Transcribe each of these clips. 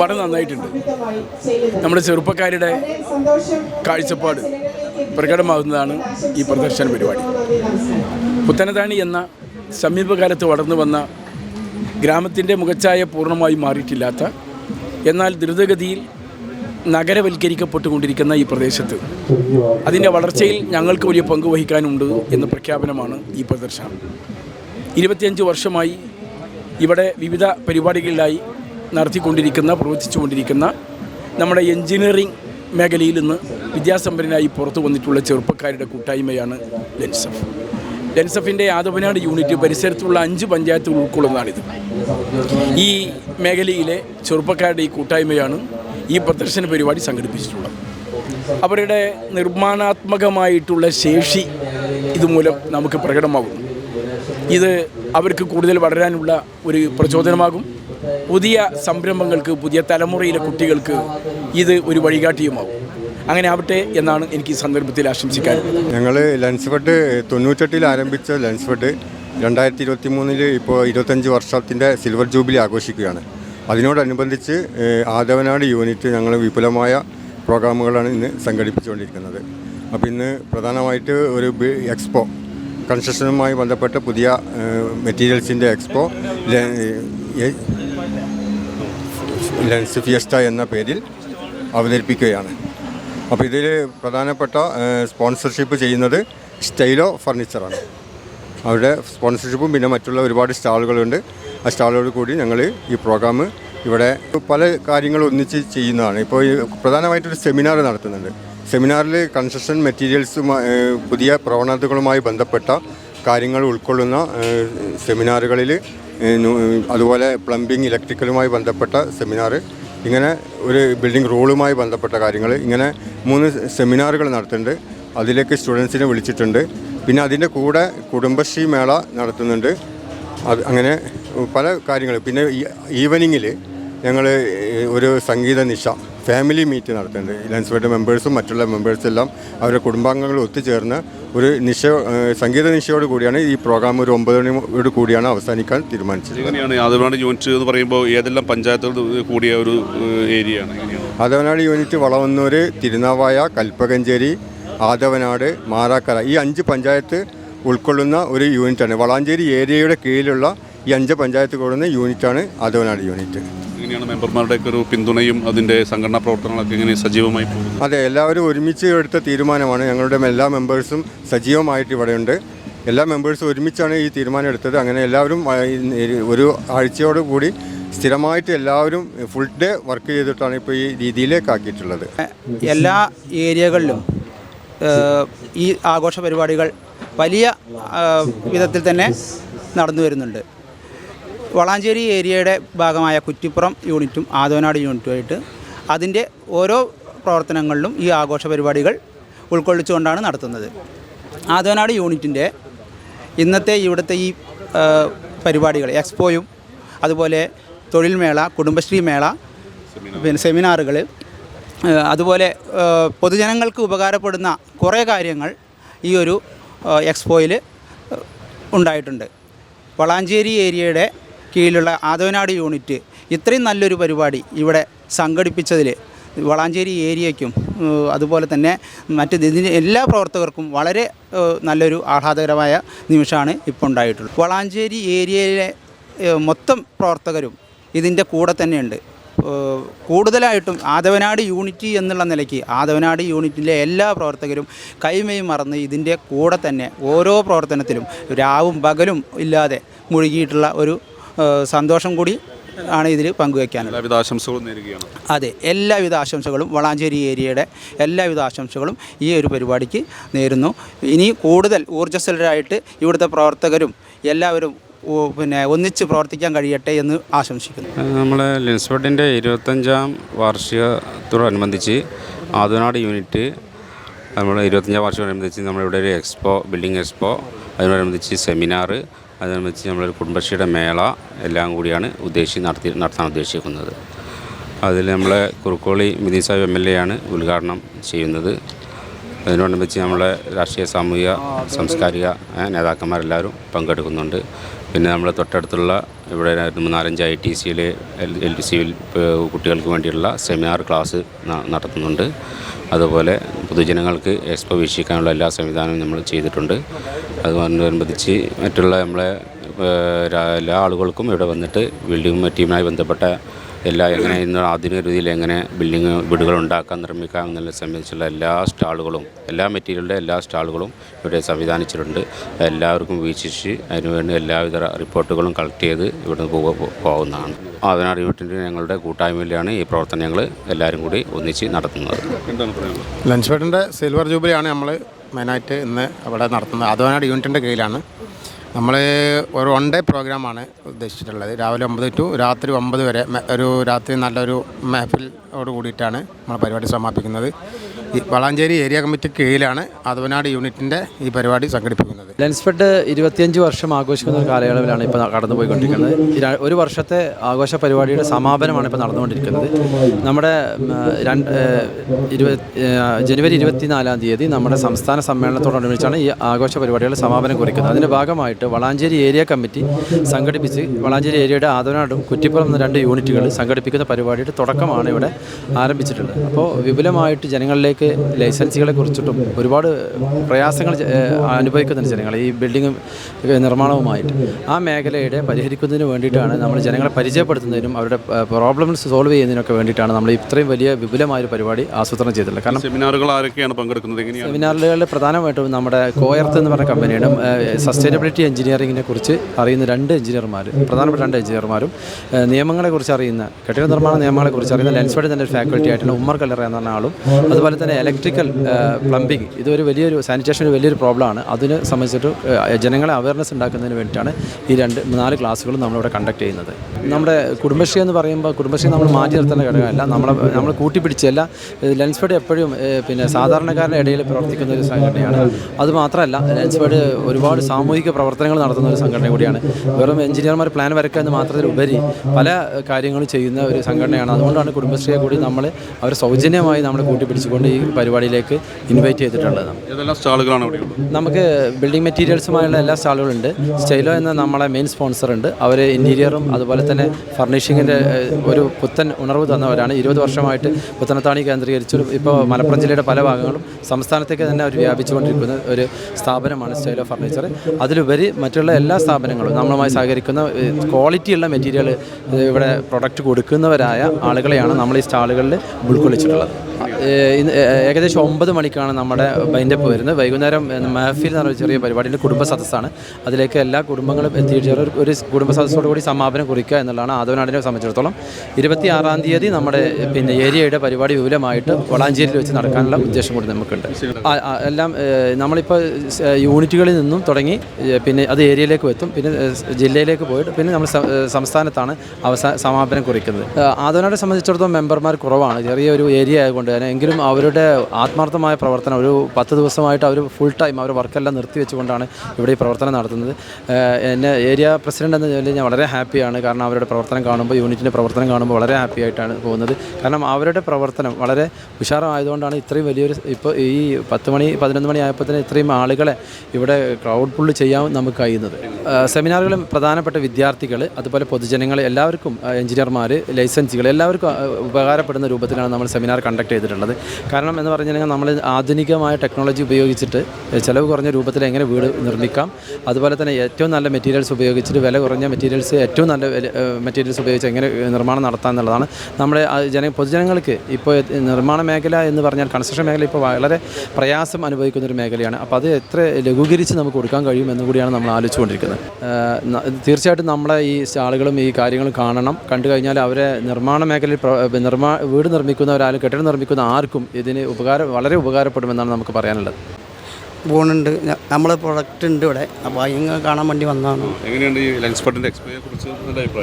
വളരെ നന്നായിട്ടുണ്ട്. നമ്മുടെ ചെറുപ്പക്കാരുടെ കാഴ്ചപ്പാട് പ്രകടമാകുന്നതാണ് ഈ പ്രദർശന പരിപാടി. പുത്തനതാണി എന്ന സമീപകാലത്ത് വളർന്നു വന്ന ഗ്രാമത്തിന്റെ മുഖച്ഛായ പൂർണമായി മാറിയിട്ടില്ലാത്ത എന്നാൽ ദ്രുതഗതിയിൽ നഗരവൽക്കരിക്കപ്പെട്ടുകൊണ്ടിരിക്കുന്ന ഈ പ്രദേശത്ത് അതിന്റെ വളർച്ചയിൽ ഞങ്ങൾക്ക് വലിയ പങ്ക് വഹിക്കാനുണ്ട് എന്ന പ്രഖ്യാപനമാണ് ഈ പ്രദർശനം. ഇരുപത്തിയഞ്ച് വർഷമായി ഇവിടെ വിവിധ പരിപാടികളിലായി നടത്തിക്കൊണ്ടിരിക്കുന്ന പ്രവർത്തിച്ചുകൊണ്ടിരിക്കുന്ന നമ്മുടെ എൻജിനീയറിംഗ് മേഖലയിൽ നിന്ന് വിദ്യാസമ്പന്നനായി പുറത്തു വന്നിട്ടുള്ള ചെറുപ്പക്കാരുടെ കൂട്ടായ്മയാണ് ലെൻസഫ്. ലെൻസഫിന്റെ ആദവനാട് യൂണിറ്റ് പരിസരത്തുള്ള അഞ്ച് പഞ്ചായത്തുകൾ ഉൾക്കൊള്ളുന്നതാണിത്. ഈ മേഖലയിലെ ചെറുപ്പക്കാരുടെ ഈ കൂട്ടായ്മയാണ് ഈ പ്രദർശന പരിപാടി സംഘടിപ്പിച്ചിട്ടുള്ളത്. അവരുടെ നിർമ്മാണാത്മകമായിട്ടുള്ള ശേഷി ഇതുമൂലം നമുക്ക് പ്രകടമാകുന്നു. ഇത് അവർക്ക് കൂടുതൽ വളരാനുള്ള ഒരു പ്രചോദനമാകും. പുതിയ സംരംഭങ്ങൾക്ക് പുതിയ തലമുറയിലെ കുട്ടികൾക്ക് ഇത് ഒരു വഴികാട്ടിയുമാവും. അങ്ങനെ ആവട്ടെ എന്നാണ് എനിക്ക് ഈ സന്ദർഭത്തിൽ ആശംസിക്കാൻ ഞങ്ങൾ ലെൻസ് ഫെഡ് തൊണ്ണൂറ്റെട്ടിൽ ആരംഭിച്ച ലെൻസ് ഫെഡ് രണ്ടായിരത്തി ഇരുപത്തി മൂന്നിൽ ഇപ്പോൾ ഇരുപത്തഞ്ച് വർഷത്തിന്റെ സിൽവർ ജൂബിലി ആഘോഷിക്കുകയാണ്. അതിനോടനുബന്ധിച്ച് ആദവനാട് യൂണിറ്റ് ഞങ്ങൾ വിപുലമായ പ്രോഗ്രാമുകളാണ് ഇന്ന് സംഘടിപ്പിച്ചുകൊണ്ടിരിക്കുന്നത്. അപ്പോൾ ഇന്ന് പ്രധാനമായിട്ട് ഒരു എക്സ്പോ കൺസ്ട്രക്ഷനുമായി ബന്ധപ്പെട്ട പുതിയ മെറ്റീരിയൽസിന്റെ എക്സ്പോ ലെൻസ് ഫിയസ്റ്റ എന്ന പേരിൽ അവതരിപ്പിക്കുകയാണ്. അപ്പോൾ ഇതിൽ പ്രധാനപ്പെട്ട സ്പോൺസർഷിപ്പ് ചെയ്യുന്നത് സ്റ്റൈലോ ഫർണിച്ചറാണ്. അവരുടെ സ്പോൺസർഷിപ്പും പിന്നെ മറ്റുള്ള ഒരുപാട് സ്റ്റാളുകളുണ്ട്. ആ സ്റ്റാളുകൾ കൂടി ഞങ്ങൾ ഈ പ്രോഗ്രാം ഇവിടെ പല കാര്യങ്ങളും ഒന്നിച്ച് ചെയ്യുന്നതാണ്. ഇപ്പോൾ പ്രധാനമായിട്ടൊരു സെമിനാർ നടത്തുന്നുണ്ട്. സെമിനാറിൽ കൺസ്ട്രക്ഷൻ മെറ്റീരിയൽസും പുതിയ പ്രവണതകളുമായി ബന്ധപ്പെട്ട കാര്യങ്ങൾ ഉൾക്കൊള്ളുന്ന സെമിനാറുകളിൽ അതുപോലെ പ്ലംബിംഗ് ഇലക്ട്രിക്കലുമായി ബന്ധപ്പെട്ട സെമിനാർ ഇങ്ങനെ ഒരു ബിൽഡിംഗ് റൂളുമായി ബന്ധപ്പെട്ട കാര്യങ്ങൾ ഇങ്ങനെ മൂന്ന് സെമിനാറുകൾ നടത്തുന്നുണ്ട്. അതിലേക്ക് സ്റ്റുഡൻസിനെ വിളിച്ചിട്ടുണ്ട്. പിന്നെ അതിന്റെ കൂടെ കുടുംബശ്രീ മേള നടത്തുന്നുണ്ട്. അത് അങ്ങനെ പല കാര്യങ്ങൾ. പിന്നെ ഈവനിങ്ങിൽ ഞങ്ങൾ ഒരു സംഗീത നിശ ഫാമിലി മീറ്റ് നടത്തുന്നുണ്ട്. ലെൻസ്വേഡ് മെമ്പേഴ്സും മറ്റുള്ള മെമ്പേഴ്സും എല്ലാം അവരുടെ കുടുംബാംഗങ്ങൾ ഒത്തുചേർന്ന് ഒരു നിശ സംഗീത നിശയോട് കൂടിയാണ് ഈ പ്രോഗ്രാം ഒരു ഒമ്പത് മണിയോട് കൂടിയാണ് അവസാനിക്കാൻ തീരുമാനിച്ചത്. എങ്ങനെയാണ് ആദവനാട് യൂണിറ്റ് എന്ന് പറയുമ്പോൾ ഏതെല്ലാം പഞ്ചായത്തോട് കൂടിയ ഒരു ഏരിയ ആദവനാട് യൂണിറ്റ് വളവന്നൂർ തിരുനാവായ കൽപ്പകഞ്ചേരി ആദവനാട് മാറാക്കര ഈ അഞ്ച് പഞ്ചായത്ത് ഉൾക്കൊള്ളുന്ന ഒരു യൂണിറ്റാണ് വളാഞ്ചേരി ഏരിയയുടെ കീഴിലുള്ള ഈ അഞ്ച് പഞ്ചായത്ത് കൂടുന്ന യൂണിറ്റാണ് ആദവനാട് യൂണിറ്റ് എങ്ങനെയാണ് മെമ്പർമാരുടെയൊക്കെ ഒരു പിന്തുണയും അതിന്റെ സംഘടനാ പ്രവർത്തനങ്ങളൊക്കെ എങ്ങനെ സജീവമായി പോകുന്നത്. അതെ എല്ലാവരും ഒരുമിച്ച് എടുത്ത തീരുമാനമാണ്. ഞങ്ങളുടെ എല്ലാ മെമ്പേഴ്സും സജീവമായിട്ട് ഇവിടെയുണ്ട്. എല്ലാ മെമ്പേഴ്സും ഒരുമിച്ചാണ് ഈ തീരുമാനം എടുത്തത്. അങ്ങനെ എല്ലാവരും ഒരു ആഴ്ചയോട് കൂടി സ്ഥിരമായിട്ട് എല്ലാവരും ഫുൾ ഡേ വർക്ക് ചെയ്തിട്ടാണ് ഇപ്പോൾ ഈ രീതിയിലേക്ക് ആക്കിയിട്ടുള്ളത്. എല്ലാ ഏരിയകളിലും ഈ ആഘോഷ പരിപാടികൾ വലിയ വിധത്തിൽ തന്നെ നടന്നു വരുന്നുണ്ട്. വളാഞ്ചേരി ഏരിയയുടെ ഭാഗമായ കുറ്റിപ്പുറം യൂണിറ്റും ആദവനാട് യൂണിറ്റുമായിട്ട് അതിന്റെ ഓരോ പ്രവർത്തനങ്ങളിലും ഈ ആഘോഷ പരിപാടികൾ ഉൾക്കൊള്ളിച്ചുകൊണ്ടാണ് നടത്തുന്നത്. ആദവനാട് യൂണിറ്റിന്റെ ഇന്നത്തെ ഇവിടുത്തെ ഈ പരിപാടികൾ എക്സ്പോയും അതുപോലെ തൊഴിൽ മേള കുടുംബശ്രീ മേള പിന്നെ സെമിനാറുകൾ അതുപോലെ പൊതുജനങ്ങൾക്ക് ഉപകാരപ്പെടുന്ന കുറേ കാര്യങ്ങൾ ഈ ഒരു എക്സ്പോയിൽ ഉണ്ടായിട്ടുണ്ട്. വളാഞ്ചേരി ഏരിയയുടെ കീഴിലുള്ള ആദവനാട് യൂണിറ്റ് ഇത്രയും നല്ലൊരു പരിപാടി ഇവിടെ സംഘടിപ്പിച്ചതിൽ വളാഞ്ചേരി ഏരിയയ്ക്കും അതുപോലെ തന്നെ മറ്റ് എല്ലാ പ്രവർത്തകർക്കും വളരെ നല്ലൊരു ആഹ്ലാദകരമായ നിമിഷമാണ് ഇപ്പോൾ ഉണ്ടായിട്ടുള്ളത്. വളാഞ്ചേരി ഏരിയയിലെ മൊത്തം പ്രവർത്തകരും ഇതിന്റെ കൂടെ തന്നെയുണ്ട്. കൂടുതലായിട്ടും ആദവനാട് യൂണിറ്റി എന്നുള്ള നിലയ്ക്ക് ആദവനാട് യൂണിറ്റിലെ എല്ലാ പ്രവർത്തകരും കൈമയും മറന്ന് ഇതിന്റെ കൂടെ തന്നെ ഓരോ പ്രവർത്തനത്തിലും രാവും പകലും ഇല്ലാതെ മുഴുകിയിട്ടുള്ള ഒരു സന്തോഷം കൂടി ആണ് ഇതിൽ പങ്കുവയ്ക്കാനുള്ളത് എല്ലാവിധ ആശംസകളും നേരുകയാണ്. അതെ എല്ലാവിധ ആശംസകളും വളാഞ്ചേരി ഏരിയയുടെ എല്ലാവിധ ആശംസകളും ഈ ഒരു പരിപാടിക്ക് നേരുന്നു. ഇനി കൂടുതൽ ഊർജസ്വലരായിട്ട് ഇവിടുത്തെ പ്രവർത്തകരും എല്ലാവരും പിന്നെ ഒന്നിച്ച് പ്രവർത്തിക്കാൻ കഴിയട്ടെ എന്ന് ആശംസിക്കുന്നു. നമ്മൾ ലിൻസ്ബർഡിന്റെ ഇരുപത്തഞ്ചാം വാർഷികത്തോടനുബന്ധിച്ച് ആദവനാട് യൂണിറ്റ് നമ്മൾ ഇരുപത്തഞ്ചാം വാർഷികത്തോടനുബന്ധിച്ച് നമ്മളിവിടെ ഒരു എക്സ്പോ ബിൽഡിംഗ് എക്സ്പോ അതിനോടനുബന്ധിച്ച് സെമിനാർ വെച്ച് നമ്മളൊരു കുടുംബശ്രീയുടെ മേള എല്ലാം കൂടിയാണ് ഉദ്ദേശിച്ച് നടത്തി നടത്താൻ ഉദ്ദേശിക്കുന്നത്. അതിൽ നമ്മളെ കുറുക്കോളി മിനി സാഹിബ് എം എൽ എ ആണ് ഉദ്ഘാടനം ചെയ്യുന്നത്. അതിനോടനുബന്ധിച്ച് നമ്മളെ രാഷ്ട്രീയ സാമൂഹിക സാംസ്കാരിക നേതാക്കന്മാരെല്ലാവരും പങ്കെടുക്കുന്നുണ്ട്. പിന്നെ നമ്മൾ തൊട്ടടുത്തുള്ള ഇവിടെ നാലഞ്ച് ഐ ടി സിയിൽ എൽ ടി സിയിൽ കുട്ടികൾക്ക് വേണ്ടിയുള്ള സെമിനാർ ക്ലാസ് നടത്തുന്നുണ്ട്. അതുപോലെ പൊതുജനങ്ങൾക്ക് എക്സ്പോ വീക്ഷിക്കാനുള്ള എല്ലാ സംവിധാനവും നമ്മൾ ചെയ്തിട്ടുണ്ട്. അതുകൊണ്ടനുബന്ധിച്ച് മറ്റുള്ള നമ്മളെ എല്ലാ ആളുകൾക്കും ഇവിടെ വന്നിട്ട് ബിൽഡിംഗ് മറ്റുമായി ബന്ധപ്പെട്ട എല്ലാ എങ്ങനെ ഇന്ന് ആധുനിക രീതിയിൽ എങ്ങനെ ബിൽഡിങ് വീടുകൾ ഉണ്ടാക്കാൻ നിർമ്മിക്കാം എന്നുള്ള സംബന്ധിച്ചുള്ള എല്ലാ സ്റ്റാളുകളും എല്ലാ മെറ്റീരിയലിന്റെ എല്ലാ സ്റ്റാളുകളും ഇവിടെ സംവിധാനിച്ചിട്ടുണ്ട്. എല്ലാവർക്കും വീക്ഷിച്ച് അതിനുവേണ്ടി എല്ലാവിധ റിപ്പോർട്ടുകളും കളക്ട് ചെയ്ത് ഇവിടെ പോകുക പോകുന്നതാണ് യൂണിറ്റിന്റെ ഞങ്ങളുടെ കൂട്ടായ്മയിലാണ് ഈ പ്രവർത്തനങ്ങൾ എല്ലാവരും കൂടി ഒന്നിച്ച് നടത്തുന്നത്. ലഞ്ച് ബെഡിന്റെ സിൽവർ ജൂബിലിയാണ് നമ്മൾ മെയിനായിട്ട് ഇന്ന് അവിടെ നടത്തുന്നത്. അതോനാട് യൂണിറ്റിന്റെ കീഴിലാണ്. നമ്മൾ ഒരു വൺ ഡേ പ്രോഗ്രാമാണ് ഉദ്ദേശിച്ചിട്ടുള്ളത്. രാവിലെ ഒമ്പത് ടു രാത്രി ഒമ്പത് വരെ ഒരു രാത്രി നല്ലൊരു മെഹഫിലോട് കൂടിയിട്ടാണ് നമ്മൾ പരിപാടി സമാപിക്കുന്നത്. ഈ വളാഞ്ചേരി ഏരിയ കമ്മിറ്റി കീഴിലാണ് അതവനാട് യൂണിറ്റിന്റെ ഈ പരിപാടി സംഘടിപ്പിക്കുന്നത്. ലെൻസ്ഫെഡ് ഇരുപത്തിയഞ്ച് വർഷം ആഘോഷിക്കുന്ന കാലയളവിലാണ് ഇപ്പോൾ കടന്നുപോയിക്കൊണ്ടിരിക്കുന്നത്. ഒരു വർഷത്തെ ആഘോഷ പരിപാടിയുടെ സമാപനമാണ് ഇപ്പോൾ നടന്നുകൊണ്ടിരിക്കുന്നത്. നമ്മുടെ രണ്ട് ജനുവരി ഇരുപത്തിനാലാം തീയതി നമ്മുടെ സംസ്ഥാന സമ്മേളനത്തോടനുബന്ധിച്ചാണ് ഈ ആഘോഷ പരിപാടികളുടെ സമാപനം കുറിക്കുന്നത്. അതിന്റെ ഭാഗമായിട്ട് വളാഞ്ചേരി ഏരിയ കമ്മിറ്റി സംഘടിപ്പിച്ച് വളാഞ്ചേരി ഏരിയയുടെ ആദവനാടും കുറ്റിപ്പുറം എന്ന രണ്ട് യൂണിറ്റുകൾ സംഘടിപ്പിക്കുന്ന പരിപാടിയുടെ തുടക്കമാണ് ഇവിടെ ആരംഭിച്ചിട്ടുള്ളത്. അപ്പോൾ വിപുലമായിട്ട് ജനങ്ങളിലേക്ക് ലൈസൻസുകളെ കുറിച്ചിട്ടും ഒരുപാട് പ്രയാസങ്ങൾ അനുഭവിക്കുന്നുണ്ട് ജനങ്ങൾ ഈ ബിൽഡിങ്ങും നിർമ്മാണവുമായിട്ട്. ആ മേഖലയുടെ പരിഹരിക്കുന്നതിന് വേണ്ടിയിട്ടാണ് നമ്മൾ ജനങ്ങളെ പരിചയപ്പെടുത്തുന്നതിനും അവരുടെ പ്രോബ്ലംസ് സോൾവ് ചെയ്യുന്നതിനൊക്കെ വേണ്ടിയിട്ടാണ് നമ്മൾ ഇത്രയും വലിയ വിപുലമായ ഒരു പരിപാടി ആസൂത്രണം ചെയ്തിട്ടുള്ളത്. കാരണം സെമിനാറുകൾ ആരൊക്കെയാണ് പങ്കെടുക്കുന്നത്? സെമിനാറുകളിൽ പ്രധാനമായിട്ടും നമ്മുടെ കോയർത്ത് എന്ന് പറഞ്ഞ കമ്പനിയുടെ സസ്റ്റൈനബിലിറ്റി എഞ്ചിനീയറിങ്ങിനെ കുറിച്ച് അറിയുന്ന രണ്ട് എഞ്ചിനീയർമാർ പ്രധാനപ്പെട്ട രണ്ട് എഞ്ചിനീയർമാരും നിയമങ്ങളെക്കുറിച്ച് അറിയുന്ന കെട്ടിട നിർമ്മാണ നിയമങ്ങളെക്കുറിച്ച് അറിയുന്ന ലെൻസ്ഫെഡ് തന്നെ ഒരു ഫാക്കൽറ്റി ആയിട്ടുള്ള ഉമ്മർ കല്ലറ എന്ന് പറഞ്ഞ ആളും അതുപോലെ തന്നെ ഇലക്ട്രിക്കൽ പ്ലംബിംഗ് ഇതൊരു വലിയൊരു സാനിറ്റേഷൻ വലിയൊരു പ്രോബ്ലമാണ് അതിന് സംബന്ധിച്ചിട്ട് ജനങ്ങളെ അവയർനെസ് ഉണ്ടാക്കുന്നതിന് വേണ്ടിയിട്ടാണ് ഈ രണ്ട് നാല് ക്ലാസ്സുകളും നമ്മളിവിടെ കണ്ടക്ട് ചെയ്യുന്നത്. നമ്മുടെ കുടുംബശ്രീ എന്ന് പറയുമ്പോൾ കുടുംബശ്രീ നമ്മൾ മാറ്റി നിർത്തേണ്ട ഘടകമല്ല. നമ്മളെ നമ്മൾ കൂട്ടിപ്പിടിച്ചല്ല. ലെൻസ്ഫെഡ് എപ്പോഴും പിന്നെ സാധാരണക്കാരുടെ ഇടയിൽ പ്രവർത്തിക്കുന്ന ഒരു സംഘടനയാണ്. അതുമാത്രമല്ല ലെൻസ്ഫെഡ് ഒരുപാട് സാമൂഹിക പ്രവർത്തനങ്ങൾ നടത്തുന്ന ഒരു സംഘടന കൂടിയാണ്. വെറും എഞ്ചിനീയർമാർ പ്ലാൻ വരയ്ക്കുക എന്ന് മാത്രത്തിലുപരി പല കാര്യങ്ങളും ചെയ്യുന്ന ഒരു സംഘടനയാണ്. അതുകൊണ്ടാണ് കുടുംബശ്രീയെ കൂടി നമ്മൾ അവർ സൗജന്യമായി നമ്മൾ കൂട്ടിപ്പിടിച്ചുകൊണ്ട് പരിപാടിയിലേക്ക് ഇൻവൈറ്റ് ചെയ്തിട്ടുള്ളത്. ഏതെല്ലാം സ്റ്റാളുകളാണ് നമുക്ക് ബിൽഡിംഗ് മെറ്റീരിയൽസുമായുള്ള എല്ലാ സ്റ്റാളുകളുണ്ട്. സ്റ്റൈലോ എന്ന നമ്മളെ മെയിൻ സ്പോൺസർ ഉണ്ട്. അവർ ഇന്റീരിയറും അതുപോലെ തന്നെ ഫർണിഷിങ്ങിന്റെ ഒരു പുത്തൻ ഉണർവ് തന്നവരാണ്. ഇരുപത് വർഷമായിട്ട് പുത്തനത്താണി കേന്ദ്രീകരിച്ചു ഇപ്പോൾ മലപ്പുറം ജില്ലയുടെ പല ഭാഗങ്ങളും സംസ്ഥാനത്തേക്ക് തന്നെ അവർ വ്യാപിച്ചുകൊണ്ടിരിക്കുന്ന ഒരു സ്ഥാപനമാണ് സ്റ്റൈലോ ഫർണിച്ചർ അതിലുപരി മറ്റുള്ള എല്ലാ സ്ഥാപനങ്ങളും നമ്മളുമായി സഹകരിക്കുന്ന ക്വാളിറ്റിയുള്ള മെറ്റീരിയൽ ഇവിടെ പ്രൊഡക്റ്റ് കൊടുക്കുന്നവരായ ആളുകളെയാണ് നമ്മൾ ഈ സ്റ്റാളുകളിൽ ഉൾക്കൊള്ളിച്ചിട്ടുള്ളത്. ഏകദേശം ഒമ്പത് മണിക്കാണ് നമ്മുടെ ബൈൻഡപ്പ് വരുന്നത്. വൈകുന്നേരം മഹഫിൽ എന്ന് പറഞ്ഞ ചെറിയ പരിപാടിയുടെ കുടുംബ സദസ്സാണ്. അതിലേക്ക് എല്ലാ കുടുംബങ്ങളും എത്തിയിട്ട് ഒരു- ഒരു കുടുംബ സദസ്സോട് കൂടി സമാപനം കുറിക്കുക എന്നുള്ളതാണ് ആദവനാടിനെ സംബന്ധിച്ചിടത്തോളം. ഇരുപത്തി ആറാം തീയതി നമ്മുടെ പിന്നെ ഏരിയയുടെ പരിപാടി വിപുലമായിട്ട് വളാഞ്ചേരിയിൽ വെച്ച് നടക്കാനുള്ള ഉദ്ദേശം കൂടി നമുക്കുണ്ട്. എല്ലാം നമ്മളിപ്പോൾ യൂണിറ്റുകളിൽ നിന്നും തുടങ്ങി പിന്നെ അത് ഏരിയയിലേക്ക് എത്തും. പിന്നെ ജില്ലയിലേക്ക് പോയിട്ട് പിന്നെ നമ്മൾ സംസ്ഥാനത്താണ് അവസാന സമാപനം കുറിക്കുന്നത്. ആദവനാടിനെ സംബന്ധിച്ചിടത്തോളം മെമ്പർമാർ കുറവാണ്. ചെറിയൊരു ഏരിയ ആയതുകൊണ്ട് തന്നെ എങ്കിലും അവരുടെ ആത്മാർത്ഥമായ പ്രവർത്തനം ഒരു പത്ത് ദിവസമായിട്ട് അവർ ഫുൾ ടൈം അവർ വർക്കെല്ലാം നിർത്തി വെച്ചുകൊണ്ടാണ് ഇവിടെ ഈ പ്രവർത്തനം നടത്തുന്നത്. എന്നെ ഏരിയ പ്രസിഡന്റ് എന്ന നിലയിൽ ഞാൻ വളരെ ഹാപ്പിയാണ് കാരണം അവരുടെ പ്രവർത്തനം കാണുമ്പോൾ യൂണിറ്റിന്റെ പ്രവർത്തനം കാണുമ്പോൾ വളരെ ഹാപ്പി ആയിട്ടാണ് പോകുന്നത്. കാരണം അവരുടെ പ്രവർത്തനം വളരെ ഉഷാറായതുകൊണ്ടാണ് ഇത്രയും വലിയൊരു ഇപ്പോൾ ഈ പത്ത് മണി പതിനൊന്ന് മണി ആയപ്പോൾ തന്നെ ഇത്രയും ആളുകളെ ഇവിടെ ക്രൗഡ് പുള്ള് ചെയ്യാൻ നമുക്ക് കഴിയുന്നത്. സെമിനാറുകളും പ്രധാനപ്പെട്ട വിദ്യാർത്ഥികൾ അതുപോലെ പൊതുജനങ്ങൾ എല്ലാവർക്കും എഞ്ചിനീയർമാർ ലൈസൻസുകൾ എല്ലാവർക്കും ഉപകാരപ്പെടുന്ന രൂപത്തിലാണ് നമ്മൾ സെമിനാർ കണ്ടക്ട് ചെയ്തിട്ടുള്ളത്. കാരണം എന്ന് പറഞ്ഞു കഴിഞ്ഞാൽ നമ്മൾ ആധുനികമായ ടെക്നോളജി ഉപയോഗിച്ചിട്ട് ചിലവ് കുറഞ്ഞ രൂപത്തിൽ എങ്ങനെ വീട് നിർമ്മിക്കാം അതുപോലെ തന്നെ ഏറ്റവും നല്ല മെറ്റീരിയൽസ് ഉപയോഗിച്ചിട്ട് വില കുറഞ്ഞ മെറ്റീരിയൽസ് ഏറ്റവും നല്ല മെറ്റീരിയൽസ് ഉപയോഗിച്ച് എങ്ങനെ നിർമ്മാണം നടത്താം എന്നുള്ളതാണ് നമ്മുടെ ജന പൊതുജനങ്ങൾക്ക് ഇപ്പോൾ നിർമ്മാണ മേഖല എന്ന് പറഞ്ഞാൽ കൺസ്ട്രക്ഷൻ മേഖല ഇപ്പോൾ വളരെ പ്രയാസം അനുഭവിക്കുന്ന ഒരു മേഖലയാണ്. അപ്പോൾ അത് എത്ര ലഘൂകരിച്ച് നമുക്ക് കൊടുക്കാൻ കഴിയും എന്ന് കൂടിയാണ് നമ്മൾ ആലോചിച്ചുകൊണ്ടിരിക്കുന്നത്. തീർച്ചയായിട്ടും നമ്മളെ ഈ ആളുകളും ഈ കാര്യങ്ങളും കാണണം. കണ്ടു കഴിഞ്ഞാൽ അവരെ നിർമ്മാണ മേഖലയിൽ നിർമ്മാ വീട് നിർമ്മിക്കുന്നവരാലും കെട്ടിടം നിർമ്മിക്കുന്ന ആർക്കും ഇതിന് ഉപകാരം വളരെ ഉപകാരപ്പെടുമെന്നാണ് നമുക്ക് പറയാനുള്ളത്. ഫോണുണ്ട് നമ്മൾ പ്രൊഡക്റ്റ് ഉണ്ട് ഇവിടെ. അപ്പോൾ അതിങ്ങ കാണാൻ വേണ്ടി വന്നതാണ്. എങ്ങനെയുണ്ട് ഈ ലെൻസ്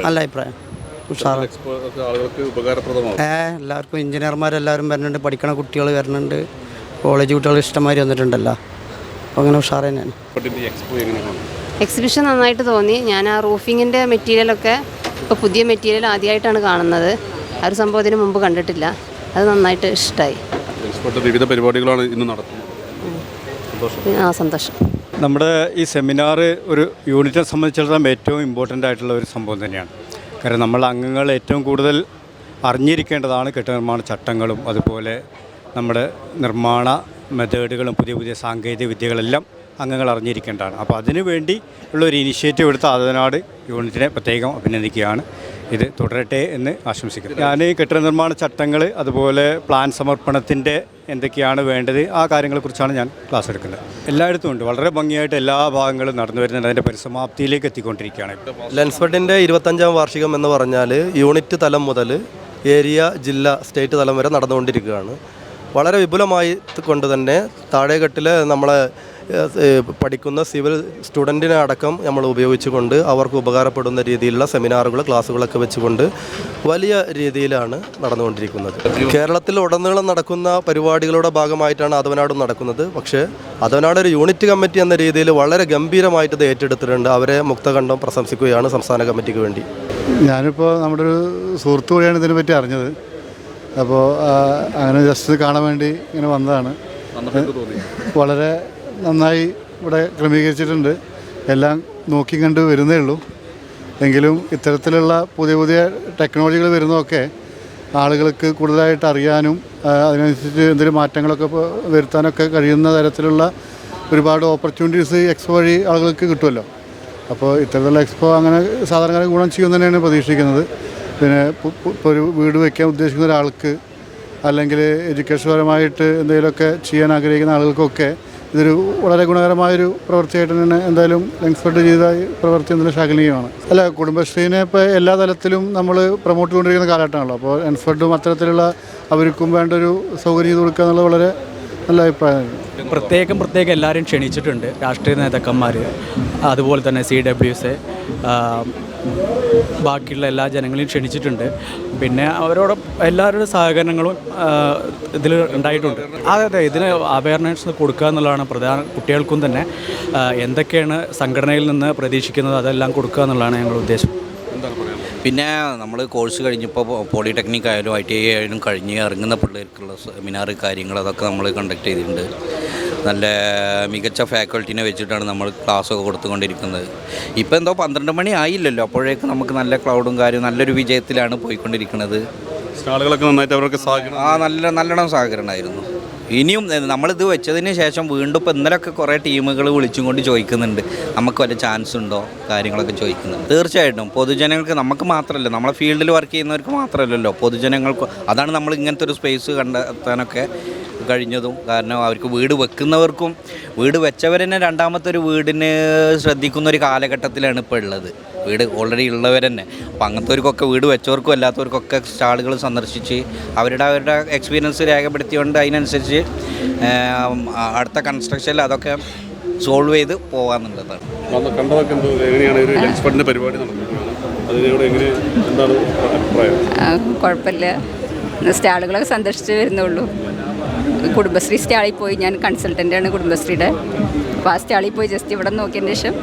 നല്ല അഭിപ്രായം? ഏ എല്ലാവർക്കും എഞ്ചിനീയർമാരെല്ലാവരും വരുന്നുണ്ട്. പഠിക്കണ കുട്ടികൾ വരുന്നുണ്ട്. കോളേജ് കുട്ടികൾ ഇഷ്ടമായി വന്നിട്ടുണ്ടല്ലോ. അപ്പോൾ അങ്ങനെ ഉഷാറ് തന്നെയാണ്. എക്സിബിഷൻ നന്നായിട്ട് തോന്നി. ഞാൻ ആ റൂഫിങ്ങിന്റെ മെറ്റീരിയലൊക്കെ ഇപ്പോൾ പുതിയ മെറ്റീരിയൽ ആദ്യമായിട്ടാണ് കാണുന്നത്. ആ ഒരു സംഭവത്തിന് മുമ്പ് കണ്ടിട്ടില്ല. അത് നന്നായിട്ട് ഇഷ്ടമായി വിവിധ പരിപാടികളാണ് ഇന്ന് നടത്തുന്നത്. ആ സന്തോഷം. നമ്മുടെ ഈ സെമിനാർ ഒരു യൂണിറ്റിനെ സംബന്ധിച്ചിടത്തോളം ഏറ്റവും ഇമ്പോർട്ടന്റ് ആയിട്ടുള്ള ഒരു സംഭവം തന്നെയാണ്. കാരണം നമ്മൾ അംഗങ്ങൾ ഏറ്റവും കൂടുതൽ അറിഞ്ഞിരിക്കേണ്ടതാണ് കെട്ടിടനിർമ്മാണ ചട്ടങ്ങളും അതുപോലെ നമ്മുടെ നിർമ്മാണ മെത്തേഡുകളും പുതിയ പുതിയ സാങ്കേതിക വിദ്യകളെല്ലാം അംഗങ്ങൾ അറിഞ്ഞിരിക്കേണ്ടതാണ്. അപ്പോൾ അതിനു വേണ്ടി ഉള്ള ഒരു ഇനിഷ്യേറ്റീവ് എടുത്ത് ആദനാട് യൂണിറ്റിനെ പ്രത്യേകം അഭിനന്ദിക്കുകയാണ്. ഇത് തുടരട്ടെ എന്ന് ആശംസിക്കുന്നു. ഞാൻ ഈ കെട്ടിട നിർമ്മാണ ചട്ടങ്ങൾ അതുപോലെ പ്ലാൻ സമർപ്പണത്തിന്റെ എന്തൊക്കെയാണ് വേണ്ടത് ആ കാര്യങ്ങളെക്കുറിച്ചാണ് ഞാൻ ക്ലാസ് എടുക്കുന്നത്. എല്ലായിടത്തും ഉണ്ട്. വളരെ ഭംഗിയായിട്ട് എല്ലാ ഭാഗങ്ങളും നടന്നു വരുന്നുണ്ട്. അതിന്റെ പരിസമാപ്തിയിലേക്ക് എത്തിക്കൊണ്ടിരിക്കുകയാണ് ലെൻസ്ഫെഡിന്റെ ഇരുപത്തഞ്ചാം വാർഷികം എന്ന് പറഞ്ഞാൽ യൂണിറ്റ് തലം മുതൽ ഏരിയ ജില്ല സ്റ്റേറ്റ് തലം വരെ നടന്നുകൊണ്ടിരിക്കുകയാണ്. വളരെ വിപുലമായി കൊണ്ട് തന്നെ താഴെക്കെട്ടിൽ നമ്മളെ പഠിക്കുന്ന സിവിൽ സ്റ്റുഡന്റിനെ അടക്കം നമ്മൾ ഉപയോഗിച്ചുകൊണ്ട് അവർക്ക് ഉപകാരപ്പെടുന്ന രീതിയിലുള്ള സെമിനാറുകൾ ക്ലാസ്സുകളൊക്കെ വെച്ചുകൊണ്ട് വലിയ രീതിയിലാണ് നടന്നുകൊണ്ടിരിക്കുന്നത്. കേരളത്തിൽ ഉടനീളം നടക്കുന്ന പരിപാടികളുടെ ഭാഗമായിട്ടാണ് അതവനാടും നടക്കുന്നത്. പക്ഷേ അതവനാട് ഒരു യൂണിറ്റ് കമ്മിറ്റി എന്ന രീതിയിൽ വളരെ ഗംഭീരമായിട്ട് ഇത് ഏറ്റെടുത്തിട്ടുണ്ട്. അവരെ മുക്തകണ്ഠം പ്രശംസിക്കുകയാണ് സംസ്ഥാന കമ്മിറ്റിക്ക് വേണ്ടി. ഞാനിപ്പോൾ നമ്മുടെ ഒരു സുഹൃത്തു വഴിയാണ് ഇതിനെ പറ്റി അറിഞ്ഞത്. അപ്പോൾ അങ്ങനെ ജസ്റ്റ് കാണാൻ വേണ്ടി ഇങ്ങനെ വന്നതാണ്. വളരെ നന്നായി ഇവിടെ ക്രമീകരിച്ചിട്ടുണ്ട്. എല്ലാം നോക്കി കണ്ട് വരുന്നേ ഉള്ളൂ. എങ്കിലും ഇത്തരത്തിലുള്ള പുതിയ പുതിയ ടെക്നോളജികൾ വരുന്നതൊക്കെ ആളുകൾക്ക് കൂടുതലായിട്ട് അറിയാനും അതിനനുസരിച്ച് എന്തെങ്കിലും മാറ്റങ്ങളൊക്കെ വരുത്താനൊക്കെ കഴിയുന്ന തരത്തിലുള്ള ഒരുപാട് ഓപ്പർച്യൂണിറ്റീസ് എക്സ്പോ വഴി ആളുകൾക്ക് കിട്ടുമല്ലോ. അപ്പോൾ ഇത്തരത്തിലുള്ള എക്സ്പോ അങ്ങനെ സാധാരണ ഗുണം ചെയ്യുമെന്ന് തന്നെയാണ് പ്രതീക്ഷിക്കുന്നത്. പിന്നെ ഇപ്പോൾ ഒരു വീട് വയ്ക്കാൻ ഉദ്ദേശിക്കുന്ന ഒരാൾക്ക് അല്ലെങ്കിൽ എഡ്യൂക്കേഷൻ പരമായിട്ട് എന്തെങ്കിലുമൊക്കെ ചെയ്യാൻ ആഗ്രഹിക്കുന്ന ആളുകൾക്കൊക്കെ ഇതൊരു വളരെ ഗുണകരമായൊരു പ്രവൃത്തിയായിട്ട് തന്നെ എന്തായാലും ലെങ്സ്ഫെഡ് ചെയ്ത പ്രവൃത്തി എന്തെങ്കിലും ശാഖനീയമാണ് അല്ല കുടുംബശ്രീനെ ഇപ്പോൾ എല്ലാ തലത്തിലും നമ്മൾ പ്രൊമോട്ട് ചെയ്തുകൊണ്ടിരിക്കുന്ന കാലഘട്ടമാണല്ലോ. അപ്പോൾ ലെങ്സ്ഫെഡും അത്തരത്തിലുള്ള അവർക്കും വേണ്ട ഒരു സൗകര്യം ചെയ്ത് കൊടുക്കുക എന്നുള്ളത് വളരെ നല്ല അഭിപ്രായമാണ് പ്രത്യേകം പ്രത്യേകം എല്ലാവരും ക്ഷണിച്ചിട്ടുണ്ട് രാഷ്ട്രീയ നേതാക്കന്മാർ അതുപോലെ തന്നെ സി ഡബ്ല്യുസ് ബാക്കിയുള്ള എല്ലാ ജനങ്ങളെയും ക്ഷണിച്ചിട്ടുണ്ട്. പിന്നെ അവരോട് എല്ലാവരുടെ സഹകരണങ്ങളും ഇതിൽ ഉണ്ടായിട്ടുണ്ട്. അതെ അതെ ഇതിന് അവയർനെസ് കൊടുക്കുക എന്നുള്ളതാണ് പ്രധാന കുട്ടികൾക്കും തന്നെ എന്തൊക്കെയാണ് സംഘടനയിൽ നിന്ന് പ്രതീക്ഷിക്കുന്നത് അതെല്ലാം കൊടുക്കുക എന്നുള്ളതാണ് ഞങ്ങളുടെ ഉദ്ദേശം. പിന്നെ നമ്മൾ കോഴ്സ് കഴിഞ്ഞപ്പോൾ പോളിടെക്നിക് ആയാലും ഐ ടി ഐ ആയാലും കഴിഞ്ഞ് ഇറങ്ങുന്ന പിള്ളേർക്കുള്ള സെമിനാർ കാര്യങ്ങൾ അതൊക്കെ നമ്മൾ കണ്ടക്ട് ചെയ്തിട്ടുണ്ട്. നല്ല മികച്ച ഫാക്കൾട്ടീനെ വെച്ചിട്ടാണ് നമ്മൾ ക്ലാസ്സൊക്കെ കൊടുത്തുകൊണ്ടിരിക്കുന്നത്. ഇപ്പോൾ എന്തോ പന്ത്രണ്ട് മണി ആയില്ലല്ലോ അപ്പോഴേക്കും നമുക്ക് നല്ല ക്ലൗഡും കാര്യവും നല്ലൊരു വിജയത്തിലാണ് പോയിക്കൊണ്ടിരിക്കുന്നത്. സ്റ്റാളുകളൊക്കെ നന്നായിട്ട് അവർക്ക് സഹകരണം ആ നല്ല നല്ലോണം സഹകരണമായിരുന്നു. ഇനിയും നമ്മളിത് വെച്ചതിന് ശേഷം വീണ്ടും ഇപ്പോൾ ഇന്നലൊക്കെ കുറേ ടീമുകൾ വിളിച്ചും കൊണ്ട് ചോദിക്കുന്നുണ്ട്. നമുക്ക് വല്ല ചാൻസ് ഉണ്ടോ? കാര്യങ്ങളൊക്കെ ചോദിക്കുന്നുണ്ട്. തീർച്ചയായിട്ടും. പൊതുജനങ്ങൾക്ക് നമുക്ക് മാത്രമല്ല നമ്മളെ ഫീൽഡിൽ വർക്ക് ചെയ്യുന്നവർക്ക് മാത്രമല്ലല്ലോ. പൊതുജനങ്ങൾക്ക് അതാണ് നമ്മൾ ഇങ്ങനത്തെ ഒരു സ്പേസ് കണ്ടെത്താനൊക്കെ കഴിഞ്ഞതും. കാരണം അവർക്ക് വീട് വെക്കുന്നവർക്കും വീട് വെച്ചവരെന്നെ രണ്ടാമത്തെ ഒരു വീടിന് ശ്രദ്ധിക്കുന്ന ഒരു കാലഘട്ടത്തിലാണ് ഇപ്പോൾ ഉള്ളത്. വീട് ഓൾറെഡി ഉള്ളവർ തന്നെ. അപ്പോൾ അങ്ങനത്തെവർക്കൊക്കെ വീട് വെച്ചവർക്കും അല്ലാത്തവർക്കൊക്കെ സ്റ്റാളുകൾ സന്ദർശിച്ച് അവരുടെ അവരുടെ എക്സ്പീരിയൻസ് രേഖപ്പെടുത്തിയുകൊണ്ട് അതിനനുസരിച്ച് അടുത്ത കൺസ്ട്രക്ഷനിൽ അതൊക്കെ സോൾവ് ചെയ്ത് പോകാമെന്നുള്ളതാണ് കണ്ടതൊക്കെ എങ്ങനെയാണ് ഒരു ലഞ്ച് ഫണ്ടിന്റെ പരിപാടി നടന്നിരിക്കുകയാണ് അതിനോട് എങ്ങനെ എന്താണ് അഭിപ്രായം? കുഴപ്പമില്ല. സ്റ്റാളുകളൊക്കെ സന്ദർശിച്ച് വരുന്നുള്ളൂ. കുടുംബശ്രീ സ്റ്റാളിൽ പോയി ഞാൻ കൺസൾട്ടന്റാണ് കുടുംബശ്രീയുടെ. അപ്പോൾ ആ സ്റ്റാളിൽ പോയി ജസ്റ്റ് ഇവിടെ നോക്കിയതിന് ശേഷം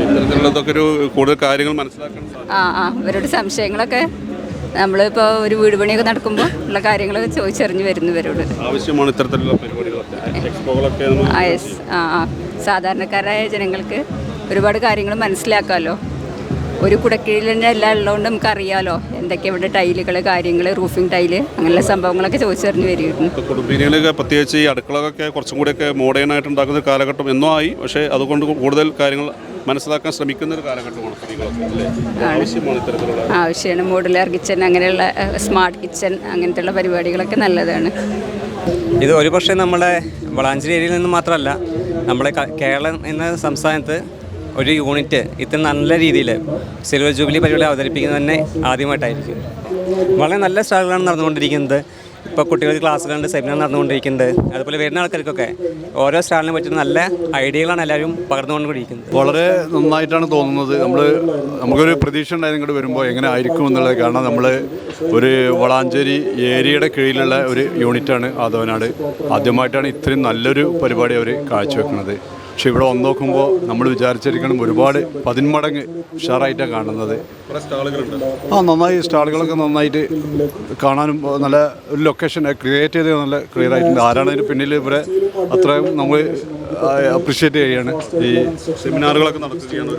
ഇത്തരത്തിലുള്ളതൊക്കെ ഒരു കൂടുതൽ കാര്യങ്ങൾ മനസ്സിലാക്കാൻ ആ ആ അവരുടെ സംശയങ്ങളൊക്കെ നമ്മളിപ്പോൾ ഒരു വീട് പണിയൊക്കെ നടക്കുമ്പോൾ ഉള്ള കാര്യങ്ങളൊക്കെ ചോദിച്ചറിഞ്ഞു വരുന്നു ഇവരോട്. ആവശ്യമാണ് ഇത്തരത്തിലുള്ള പരിപാടികളൊക്കെ. ആ യെസ് ആ ആ. സാധാരണക്കാരായ ജനങ്ങൾക്ക് ഒരുപാട് കാര്യങ്ങൾ മനസ്സിലാക്കാമല്ലോ ഒരു കുടക്കീഴിൽ തന്നെ എല്ലാം ഉള്ളതുകൊണ്ട് നമുക്ക് അറിയാമല്ലോ എന്തൊക്കെ ഇവിടെ ടൈലുകൾ കാര്യങ്ങൾ റൂഫിംഗ് ടൈൽ അങ്ങനെയുള്ള സംഭവങ്ങളൊക്കെ ചോദിച്ചറിഞ്ഞ് വരുമായിരുന്നു കുടുംബിനികളൊക്കെ പ്രത്യേകിച്ച് ഈ അടുക്കളകളൊക്കെ കുറച്ചും കൂടിയൊക്കെ മോഡേൺ ആയിട്ട് ഉണ്ടാക്കുന്ന കാലഘട്ടം എന്നോ ആയി. പക്ഷേ അതുകൊണ്ട് കൂടുതൽ കാര്യങ്ങൾ മനസ്സിലാക്കാൻ ശ്രമിക്കുന്ന ഒരു കാലഘട്ടമാണ് സ്ത്രീകളൊക്കെ ആവശ്യമാണ് ഇത്തരത്തിലുള്ള ആവശ്യമാണ് മോഡുലാർ കിച്ചൺ അങ്ങനെയുള്ള സ്മാർട്ട് കിച്ചൺ അങ്ങനത്തെയുള്ള പരിപാടികളൊക്കെ നല്ലതാണ്. ഇത് ഒരുപക്ഷെ നമ്മുടെ വളാഞ്ചേരി ഏരിയയിൽ നിന്ന് മാത്രമല്ല നമ്മുടെ കേരളം എന്ന സംസ്ഥാനത്ത് ഒരു യൂണിറ്റ് ഇത്ര നല്ല രീതിയിൽ സിൽവർ ജൂബിലി പരിപാടി അവതരിപ്പിക്കുന്നത് തന്നെ ആദ്യമായിട്ടായിരിക്കും. വളരെ നല്ല സ്റ്റാളുകളാണ് നടന്നുകൊണ്ടിരിക്കുന്നത്. ഇപ്പോൾ കുട്ടികൾക്ക് ക്ലാസ്സുകളുണ്ട് സെമിനാർ നടന്നുകൊണ്ടിരിക്കുന്നത് അതുപോലെ വരുന്ന ആൾക്കാർക്കൊക്കെ ഓരോ സ്റ്റാളിനെ പറ്റുന്ന നല്ല ഐഡിയകളാണ് എല്ലാവരും പകർന്നുകൊണ്ടിരിക്കുന്നത്. വളരെ നന്നായിട്ടാണ് തോന്നുന്നത്. നമ്മൾ നമുക്കൊരു പ്രതീക്ഷ ഉണ്ടായിരുന്നു ഇങ്ങോട്ട് വരുമ്പോൾ എങ്ങനെ ആയിരിക്കും എന്നുള്ളത്. കാരണം നമ്മൾ ഒരു വളാഞ്ചേരി ഏരിയയുടെ കീഴിലുള്ള ഒരു യൂണിറ്റാണ് ആദവനാട്. ആദ്യമായിട്ടാണ് ഇത്രയും നല്ലൊരു പരിപാടി അവർ കാഴ്ചവെക്കുന്നത്. പക്ഷെ ഇവിടെ വന്ന് നോക്കുമ്പോൾ നമ്മൾ വിചാരിച്ചിരിക്കണം ഒരുപാട് പതിന്മടങ്ങ് ഉഷാറായിട്ടാണ് കാണുന്നത്. ആ നന്നായി സ്റ്റാളുകളൊക്കെ നന്നായിട്ട് കാണാനും നല്ല ഒരു ലൊക്കേഷൻ ക്രിയേറ്റ് ചെയ്ത് നല്ല ക്ലിയർ ആയിട്ടുണ്ട്. ആരാണ് അതിന് പിന്നിൽ ഇവരെ അത്രയും നമ്മൾ അപ്രീഷിയേറ്റ് ചെയ്യുകയാണ് ഈ സെമിനാറുകളൊക്കെ നടത്തുകയാണ്.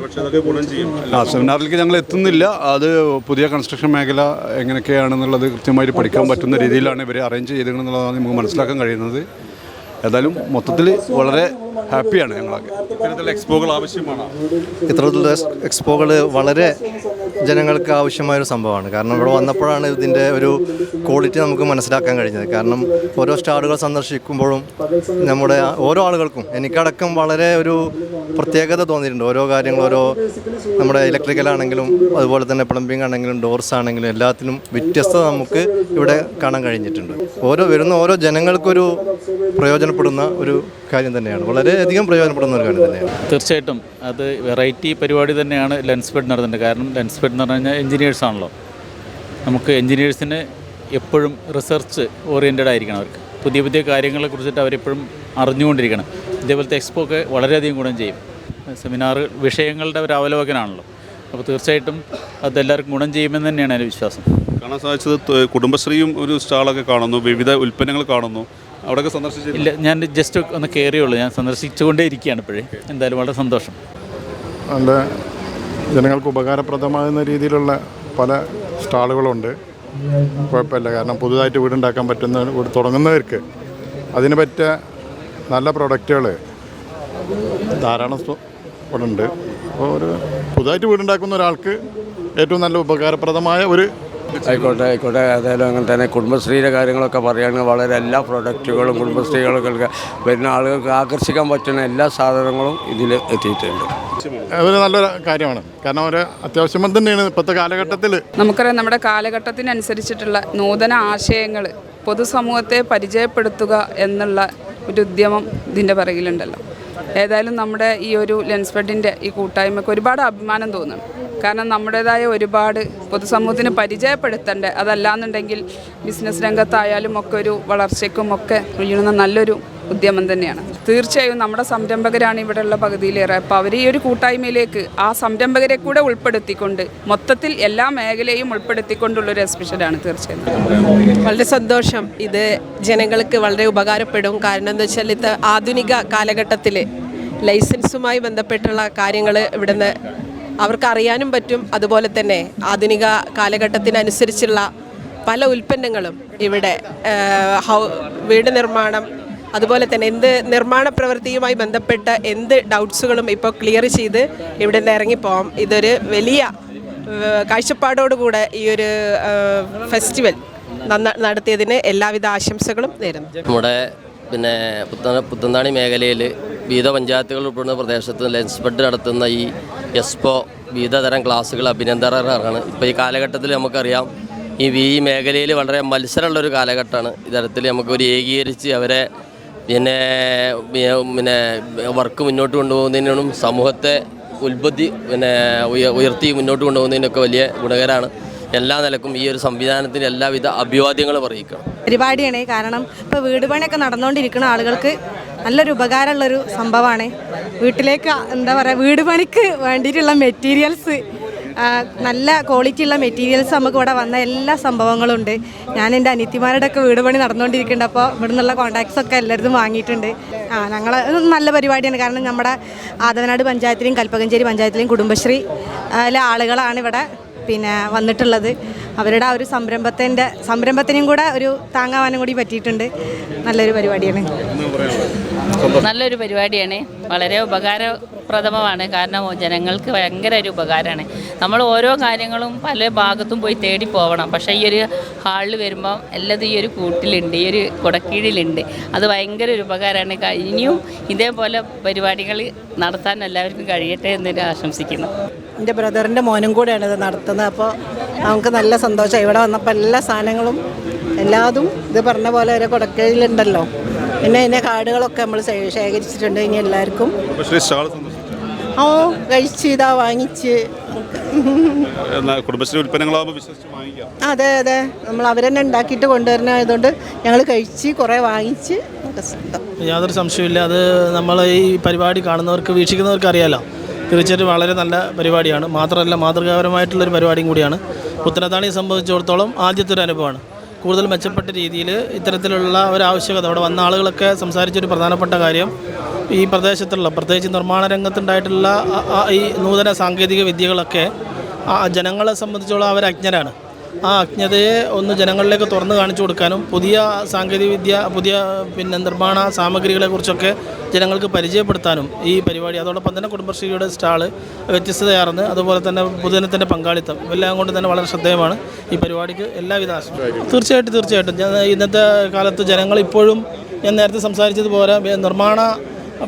ആ സെമിനാറിലേക്ക് ഞങ്ങൾ എത്തുന്നില്ല. അത് പുതിയ കൺസ്ട്രക്ഷൻ മേഖല എങ്ങനെയൊക്കെയാണെന്നുള്ളത് കൃത്യമായിട്ട് പഠിക്കാൻ പറ്റുന്ന രീതിയിലാണ് ഇവർ അറേഞ്ച് ചെയ്തിരിക്കുന്നതാണ് നമുക്ക് മനസ്സിലാക്കാൻ കഴിയുന്നത്. ഏതായാലും മൊത്തത്തിൽ വളരെ ഹാപ്പിയാണ് ഞങ്ങളൊക്കെ. ഇത്തരത്തിലുള്ള എക്സ്പോകൾ ആവശ്യമാണ്? ഇത്തരത്തിലുള്ള എക്സ്പോകൾ വളരെ ജനങ്ങൾക്ക് ആവശ്യമായൊരു സംഭവമാണ്. കാരണം ഇവിടെ വന്നപ്പോഴാണ് ഇതിന്റെ ഒരു ക്വാളിറ്റി നമുക്ക് മനസ്സിലാക്കാൻ കഴിഞ്ഞത്. കാരണം ഓരോ സ്റ്റാളുകൾ സന്ദർശിക്കുമ്പോഴും നമ്മുടെ ഓരോ ആളുകൾക്കും എനിക്കടക്കം വളരെ ഒരു പ്രത്യേകത തോന്നിയിട്ടുണ്ട്. ഓരോ കാര്യങ്ങൾ ഓരോ നമ്മുടെ ഇലക്ട്രിക്കൽ ആണെങ്കിലും അതുപോലെ തന്നെ പ്ലംബിംഗ് ആണെങ്കിലും ഡോർസ് ആണെങ്കിലും എല്ലാത്തിനും വ്യത്യസ്തത നമുക്ക് ഇവിടെ കാണാൻ കഴിഞ്ഞിട്ടുണ്ട്. ഓരോ വരുന്ന ഓരോ ജനങ്ങൾക്കൊരു പ്രയോജനപ്പെടുന്ന ഒരു കാര്യം തന്നെയാണ്. വളരെയധികം പ്രയോജനപ്പെടുന്ന ഒരു കാര്യം തന്നെയാണ്. തീർച്ചയായിട്ടും. അത് വെറൈറ്റി പരിപാടി തന്നെയാണ് ലെൻസ് ബെഡ് നടത്തുന്നത് കാരണം ലെൻസ് ബെഡ് എന്ന് പറഞ്ഞാൽ കഴിഞ്ഞാൽ എഞ്ചിനീയേഴ്സ് ആണല്ലോ. നമുക്ക് എഞ്ചിനീയേഴ്സിന് എപ്പോഴും റിസർച്ച് ഓറിയന്റഡ് ആയിരിക്കണം അവർക്ക്. പുതിയ പുതിയ കാര്യങ്ങളെ കുറിച്ചിട്ട് അവരെപ്പോഴും അറിഞ്ഞുകൊണ്ടിരിക്കണം. ഇതേപോലത്തെ എക്സ്പോ ഒക്കെ വളരെയധികം ഗുണം ചെയ്യും. സെമിനാർ വിഷയങ്ങളുടെ ഒരു അവലോകനമാണല്ലോ അപ്പോൾ തീർച്ചയായിട്ടും അതെല്ലാവർക്കും ഗുണം ചെയ്യുമെന്ന് തന്നെയാണ് എന്റെ വിശ്വാസം. കാണാൻ സാധിച്ചത് കുടുംബശ്രീയും ഒരു സ്റ്റാളൊക്കെ കാണുന്നു. വിവിധ ഉൽപ്പന്നങ്ങൾ കാണുന്നു. അവിടെയൊക്കെ സന്ദർശിച്ചില്ല ഇല്ല ഞാൻ ജസ്റ്റ് ഒന്ന് കയറിയുള്ളൂ ഞാൻ സന്ദർശിച്ചുകൊണ്ടേ ഇരിക്കുകയാണ് ഇപ്പോഴേ. എന്തായാലും വളരെ സന്തോഷം. നല്ല ജനങ്ങൾക്ക് ഉപകാരപ്രദമാകുന്ന രീതിയിലുള്ള പല സ്റ്റാളുകളുണ്ട്. കുഴപ്പമില്ല. കാരണം പുതുതായിട്ട് വീടുണ്ടാക്കാൻ പറ്റുന്ന വീട് തുടങ്ങുന്നവർക്ക് അതിന് പറ്റിയ നല്ല പ്രൊഡക്റ്റുകൾ ധാരാളം ഇവിടെ ഉണ്ട് അപ്പോൾ ഒരു പുതുതായിട്ട് വീടുണ്ടാക്കുന്ന ഒരാൾക്ക് ഏറ്റവും നല്ല ഉപകാരപ്രദമായ ഒരു ആയിക്കോട്ടെ ആയിക്കോട്ടെ. ഏതായാലും അങ്ങനെ തന്നെ കുടുംബശ്രീയുടെ കാര്യങ്ങളൊക്കെ പറയുകയാണെങ്കിൽ വളരെ എല്ലാ പ്രൊഡക്റ്റുകളും കുടുംബശ്രീകൾക്ക് വരുന്ന ആളുകൾക്ക് ആകർഷിക്കാൻ പറ്റുന്ന എല്ലാ സാധനങ്ങളും ഇതിൽ എത്തിയിട്ടുണ്ട്. അതൊരു നല്ലൊരു കാര്യമാണ്. കാരണം ഒരു അത്യാവശ്യം തന്നെയാണ് ഇപ്പോഴത്തെ കാലഘട്ടത്തിൽ നമുക്കറിയാം നമ്മുടെ കാലഘട്ടത്തിനനുസരിച്ചിട്ടുള്ള നൂതന ആശയങ്ങൾ പൊതുസമൂഹത്തെ പരിചയപ്പെടുത്തുക എന്നുള്ള ഒരു ഉദ്യമം ഇതിന്റെ പിറകിലുണ്ടല്ലോ. ഏതായാലും നമ്മുടെ ഈ ഒരു ലെൻസ് ബെഡിന്റെ ഈ കൂട്ടായ്മയ്ക്ക് ഒരുപാട് അഭിമാനം തോന്നുന്നു. കാരണം നമ്മുടേതായ ഒരുപാട് പൊതുസമൂഹത്തിന് പരിചയപ്പെടുത്തേണ്ട. അതല്ലാന്നുണ്ടെങ്കിൽ ബിസിനസ് രംഗത്തായാലും ഒക്കെ ഒരു വളർച്ചയ്ക്കും ഒക്കെ ഉയരുന്ന നല്ലൊരു ഉദ്യമം തന്നെയാണ്. തീർച്ചയായും നമ്മുടെ സംരംഭകരാണ് ഇവിടെയുള്ള പകുതിയിലേറെ. അപ്പോൾ അവർ ഈ ഒരു കൂട്ടായ്മയിലേക്ക് ആ സംരംഭകരെ കൂടെ ഉൾപ്പെടുത്തിക്കൊണ്ട് മൊത്തത്തിൽ എല്ലാ മേഖലയും ഉൾപ്പെടുത്തിക്കൊണ്ടുള്ളൊരു എക്സിബിഷനാണ് തീർച്ചയായും. വളരെ സന്തോഷം. ഇത് ജനങ്ങൾക്ക് വളരെ ഉപകാരപ്പെടും. കാരണം എന്താ വെച്ചാൽ ഇത് ആധുനിക കാലഘട്ടത്തിൽ ലൈസൻസുമായി ബന്ധപ്പെട്ടുള്ള കാര്യങ്ങൾ ഇവിടുന്ന് അവർക്ക് അറിയാനും പറ്റും. അതുപോലെ തന്നെ ആധുനിക കാലഘട്ടത്തിനനുസരിച്ചുള്ള പല ഉൽപ്പന്നങ്ങളും ഇവിടെ ഹൗ- വീട് നിർമ്മാണം അതുപോലെ തന്നെ എന്ത് നിർമ്മാണ പ്രവൃത്തിയുമായി ബന്ധപ്പെട്ട എന്ത് ഡൗട്ട്സുകളും ഇപ്പോൾ ക്ലിയർ ചെയ്ത് ഇവിടെ നിന്ന് ഇറങ്ങിപ്പോവാം ഇതൊരു വലിയ കാഴ്ചപ്പാടോടുകൂടെ ഈ ഒരു ഫെസ്റ്റിവൽ നടത്തിയതിന് എല്ലാവിധ ആശംസകളും നേരുന്നു. നമ്മുടെ പിന്നെ പുത്ത പുത്തന്താണി മേഖലയിൽ വിവിധ പഞ്ചായത്തുകൾ ഉൾപ്പെടുന്ന പ്രദേശത്ത് ലെൻസ് ബെഡ് നടത്തുന്ന ഈ എക്സ്പോ വിവിധ തരം ക്ലാസ്സുകൾ അഭിനന്ദനർഹമാണ് ഇപ്പോൾ ഈ കാലഘട്ടത്തിൽ നമുക്കറിയാം ഈ വി മേഖലയിൽ വളരെ മത്സരമുള്ളൊരു കാലഘട്ടമാണ്. ഇത്തരത്തിൽ നമുക്കൊരു ഏകീകരിച്ച് അവരെ പിന്നെ പിന്നെ വർക്ക് മുന്നോട്ട് കൊണ്ടുപോകുന്നതിനും സമൂഹത്തെ ഉത്ബുദ്ധി പിന്നെ ഉയർത്തി മുന്നോട്ട് കൊണ്ടുപോകുന്നതിനൊക്കെ വലിയ ഗുണകരമാണ് എല്ലാ നിലക്കും ഈ ഒരു സംവിധാനത്തിന് എല്ലാവിധ അഭിവാദ്യങ്ങളും അറിയിക്കണം. പരിപാടിയാണ്. കാരണം ഇപ്പോൾ വീട് പണിയൊക്കെ നടന്നുകൊണ്ടിരിക്കുന്ന ആളുകൾക്ക് നല്ലൊരു ഉപകാരമുള്ളൊരു സംഭവമാണ്. വീട്ടിലേക്ക് എന്താ പറയുക വീട് പണിക്ക് വേണ്ടിയിട്ടുള്ള മെറ്റീരിയൽസ് നല്ല ക്വാളിറ്റി ഉള്ള മെറ്റീരിയൽസ് നമുക്ക് ഇവിടെ വന്ന എല്ലാ സംഭവങ്ങളും ഉണ്ട്. ഞാൻ എന്റെ അനിയത്തിമാരുടെ ഒക്കെ വീട് പണി നടന്നുകൊണ്ടിരിക്കുന്നുണ്ട്. അപ്പോൾ ഇവിടെ നിന്നുള്ള കോൺടാക്ട്സ് ഒക്കെ എല്ലായിടത്തും വാങ്ങിയിട്ടുണ്ട്. ആ ഞങ്ങൾ നല്ല പരിപാടിയാണ്. കാരണം നമ്മുടെ ആദവനാട് പഞ്ചായത്തിലെയും കൽപ്പകഞ്ചേരി പഞ്ചായത്തിലെയും കുടുംബശ്രീ ആളുകളാണ് ഇവിടെ പിന്നെ വന്നിട്ടുള്ളത്. അവരുടെ ആ ഒരു സംരംഭത്തിന്റെ സംരംഭത്തിനും കൂടെ ഒരു താങ്ങാവാനും കൂടി പറ്റിയിട്ടുണ്ട്. നല്ലൊരു പരിപാടിയാണ്. നല്ലൊരു പരിപാടിയാണ്. വളരെ ഉപകാരപ്രദമാണ് കാരണം ജനങ്ങൾക്ക് ഭയങ്കര ഒരു ഉപകാരമാണ്. നമ്മൾ ഓരോ കാര്യങ്ങളും പല ഭാഗത്തും പോയി തേടി പോകണം പക്ഷേ ഈ ഒരു ഹാളിൽ വരുമ്പം എല്ലാതും ഈ ഒരു കൂട്ടിലുണ്ട് ഈ ഒരു കുടക്കീഴിലുണ്ട്. അത് ഭയങ്കര ഒരു ഉപകാരമാണ്. ഇനിയും ഇതേപോലെ പരിപാടികൾ നടത്താൻ എല്ലാവർക്കും കഴിയട്ടെ എന്ന് ആശംസിക്കുന്നു. എന്റെ ബ്രദറിന്റെ മോനും കൂടെയാണ് ഇത് നടത്തുന്നത്. അപ്പോൾ നമുക്ക് നല്ല സന്തോഷം. ഇവിടെ വന്നപ്പോൾ എല്ലാ സാധനങ്ങളും എല്ലാതും ഇത് പറഞ്ഞ പോലെ ഒരു കുടക്കയിലുണ്ടല്ലോ പിന്നെ ഇതിന്റെ കാർഡുകളൊക്കെ നമ്മൾ ശേഖരിച്ചിട്ടുണ്ട്. ഇനി എല്ലാവർക്കും ഓ കഴിച്ച് ഇതാ വാങ്ങിച്ച് കുടുംബശ്രീ ഉൽപ്പന്നങ്ങളാകുമ്പോൾ വിശ്വസിച്ച് വാങ്ങിക്കാം. അതെ അതെ. നമ്മൾ അവരെന്നെ ഉണ്ടാക്കിയിട്ട് കൊണ്ടുവരുന്നതായതുകൊണ്ട് ഞങ്ങൾ കഴിച്ച് കുറേ വാങ്ങിച്ച് യാതൊരു സംശയമില്ല അത് നമ്മൾ ഈ പരിപാടി കാണുന്നവർക്ക് വീക്ഷിക്കുന്നവർക്ക് അറിയാലോ. തീർച്ചയായിട്ടും വളരെ നല്ല പരിപാടിയാണ്. മാത്രമല്ല മാതൃകാപരമായിട്ടുള്ളൊരു പരിപാടിയും കൂടിയാണ്. പുത്തനത്താണിയെ സംബന്ധിച്ചിടത്തോളം ആദ്യത്തെ ഒരു അനുഭവമാണ്. കൂടുതൽ മെച്ചപ്പെട്ട രീതിയിൽ ഇത്തരത്തിലുള്ള ഒരു ആവശ്യകത. അവിടെ വന്ന ആളുകളൊക്കെ സംസാരിച്ചൊരു പ്രധാനപ്പെട്ട കാര്യം ഈ പ്രദേശത്തുള്ള പ്രത്യേകിച്ച് നിർമ്മാണ രംഗത്തുണ്ടായിട്ടുള്ള ഈ നൂതന സാങ്കേതിക വിദ്യകളൊക്കെ ജനങ്ങളെ സംബന്ധിച്ചോളം അവർ അജ്ഞരാണ് ആ അജ്ഞതയെ ഒന്ന് ജനങ്ങളിലേക്ക് തുറന്നു കാണിച്ചു കൊടുക്കാനും പുതിയ സാങ്കേതികവിദ്യ പുതിയ പിന്നെ നിർമ്മാണ സാമഗ്രികളെക്കുറിച്ചൊക്കെ ജനങ്ങൾക്ക് പരിചയപ്പെടുത്താനും ഈ പരിപാടി. അതോടൊപ്പം തന്നെ കുടുംബശ്രീയുടെ സ്റ്റാൾ വ്യത്യസ്തതയാർന്ന് അതുപോലെ തന്നെ പൊതുജനത്തിന്റെ പങ്കാളിത്തം എല്ലാം കൊണ്ട് തന്നെ വളരെ ശ്രദ്ധേയമാണ് ഈ പരിപാടിക്ക് എല്ലാവിധ തീർച്ചയായിട്ടും തീർച്ചയായിട്ടും. ഇന്നത്തെ കാലത്ത് ജനങ്ങൾ ഇപ്പോഴും ഞാൻ നേരത്തെ സംസാരിച്ചതുപോലെ നിർമ്മാണ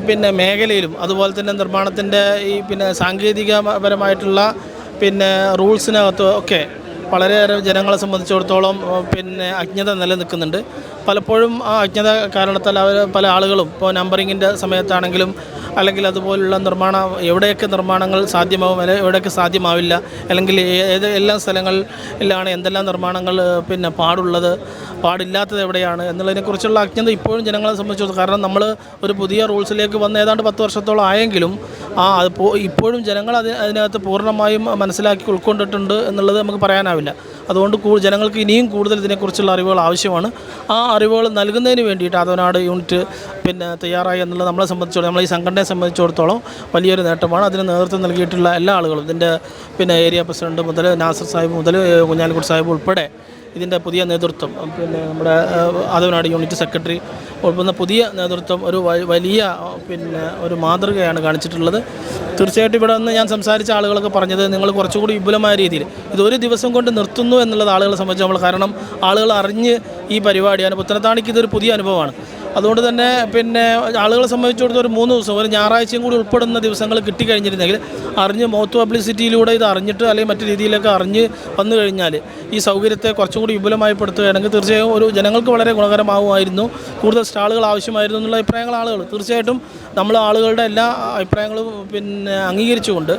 പിന്നെ മേഖലയിലും അതുപോലെ തന്നെ നിർമ്മാണത്തിന്റെ ഈ പിന്നെ സാങ്കേതികപരമായിട്ടുള്ള പിന്നെ റൂൾസിനകത്ത് ഒക്കെ വളരെയേറെ ജനങ്ങളെ സംബന്ധിച്ചിടത്തോളം പിന്നെ അജ്ഞത നിലനിൽക്കുന്നുണ്ട്. പലപ്പോഴും ആ അജ്ഞത കാരണത്താൽ അവർ പല ആളുകളും ഇപ്പോൾ നമ്പറിങ്ങിന്റെ സമയത്താണെങ്കിലും അല്ലെങ്കിൽ അതുപോലുള്ള നിർമ്മാണ എവിടെയൊക്കെ നിർമ്മാണങ്ങൾ സാധ്യമാവും അല്ലെ എവിടെയൊക്കെ സാധ്യമാവില്ല അല്ലെങ്കിൽ ഏത് എല്ലാ സ്ഥലങ്ങളിലാണ് എന്തെല്ലാം നിർമ്മാണങ്ങൾ പിന്നെ പാടുള്ളത് പാടില്ലാത്തത് എവിടെയാണ് എന്നുള്ളതിനെക്കുറിച്ചുള്ള അജ്ഞത ഇപ്പോഴും ജനങ്ങളെ സംബന്ധിച്ചു കാരണം നമ്മൾ ഒരു പുതിയ റൂൾസിലേക്ക് വന്ന് ഏതാണ്ട് പത്ത് വർഷത്തോളം ആയെങ്കിലും ആ അത് ഇപ്പോഴും ജനങ്ങൾ അത് അതിനകത്ത് പൂർണമായും മനസ്സിലാക്കി ഉൾക്കൊണ്ടിട്ടുണ്ട് എന്നുള്ളത് നമുക്ക് പറയാനാവില്ല. അതുകൊണ്ട് ജനങ്ങൾക്ക് ഇനിയും കൂടുതൽ ഇതിനെക്കുറിച്ചുള്ള അറിവുകൾ ആവശ്യമാണ്. ആ അറിവുകൾ നൽകുന്നതിന് വേണ്ടിയിട്ട് അതോനാട് യൂണിറ്റ് പിന്നെ തയ്യാറായി എന്നുള്ളത് നമ്മളെ സംബന്ധിച്ചിടത്തോളം നമ്മളെ ഈ സംഘടനയെ സംബന്ധിച്ചിടത്തോളം വലിയൊരു നേട്ടമാണ്. അതിന് നേതൃത്വം നൽകിയിട്ടുള്ള എല്ലാ ആളുകളും ഇതിന്റെ പിന്നെ ഏരിയ പ്രസിഡന്റ് മുതൽ നാസർ സാഹിബ് മുതൽ കുഞ്ഞാലിക്കുട്ടി സാഹിബ് ഉൾപ്പെടെ ഇതിന്റെ പുതിയ നേതൃത്വം പിന്നെ നമ്മുടെ ആദവനാട് യൂണിറ്റ് സെക്രട്ടറി ഉൾപ്പെടുന്ന പുതിയ നേതൃത്വം ഒരു വലിയ പിന്നെ ഒരു മാതൃകയാണ് കാണിച്ചിട്ടുള്ളത്. തീർച്ചയായിട്ടും ഇവിടെ നിന്ന് ഞാൻ സംസാരിച്ച ആളുകളൊക്കെ പറഞ്ഞത് നിങ്ങൾ കുറച്ചുകൂടി വിപുലമായ രീതിയിൽ ഇത് ഒരു ദിവസം കൊണ്ട് നിർത്തുന്നു എന്നുള്ളത് ആളുകളെ സംബന്ധിച്ച് നമ്മൾ കാരണം ആളുകൾ അറിഞ്ഞ് ഈ പരിപാടിയാണ് പുത്തനത്താണിക്ക് ഇതൊരു പുതിയ അനുഭവമാണ്. അതുകൊണ്ട് തന്നെ പിന്നെ ആളുകളെ സംബന്ധിച്ചിടത്തോളം ഒരു മൂന്ന് ദിവസം ഒരു ഞായറാഴ്ചയും കൂടി ഉൾപ്പെടുന്ന ദിവസങ്ങൾ കിട്ടിക്കഴിഞ്ഞിരുന്നെങ്കിൽ അറിഞ്ഞ് മൗത്ത് പബ്ലിസിറ്റിയിലൂടെ ഇത് അറിഞ്ഞിട്ട് അല്ലെങ്കിൽ മറ്റു രീതിയിലൊക്കെ അറിഞ്ഞ് വന്നു കഴിഞ്ഞാൽ ഈ സൗകര്യത്തെ കുറച്ചുകൂടി വിപുലമായി പെടുത്തുകയാണെങ്കിൽ തീർച്ചയായും ഒരു ജനങ്ങൾക്ക് വളരെ ഗുണകരമാവുമായിരുന്നു. കൂടുതൽ സ്റ്റാളുകൾ ആവശ്യമായിരുന്നു എന്നുള്ള അഭിപ്രായങ്ങൾ ആളുകൾ. തീർച്ചയായിട്ടും നമ്മൾ ആളുകളുടെ എല്ലാ അഭിപ്രായങ്ങളും പിന്നെ അംഗീകരിച്ചുകൊണ്ട്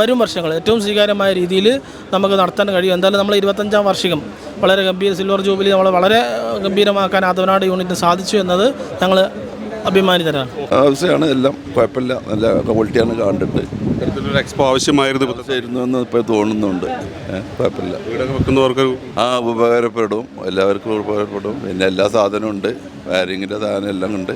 വരും വർഷങ്ങൾ. ഏറ്റവും സ്വീകാര്യമായ രീതിയിൽ നമുക്ക് നടത്താൻ കഴിയും. എന്തായാലും നമ്മൾ ഇരുപത്തഞ്ചാം വാർഷികം വളരെ ഗംഭീര സിൽവർ ജൂബിലി നമ്മൾ വളരെ ഗംഭീരമാക്കാൻ ആദവനാട് യൂണിറ്റിന് സാധിച്ചു എന്നത് ഞങ്ങൾ അഭിമാനിതരാണ്. ആവശ്യമാണ് എല്ലാം കുഴപ്പമില്ല. നല്ല ക്വാളിറ്റിയാണ് കണ്ടിട്ട്. എക്സ്പോ ആവശ്യമായിരുന്നു ആയിരുന്നു എന്ന് ഇപ്പോൾ തോന്നുന്നുണ്ട്. കുഴപ്പമില്ല. വീടൊക്കെ വെക്കുന്നവർക്ക് ആ ഉപകാരപ്പെടും. എല്ലാവർക്കും ഉപകാരപ്പെടും. പിന്നെ എല്ലാ സാധനവും ഉണ്ട്. വയറിങ്ങിന്റെ സാധനം എല്ലാം ഉണ്ട്.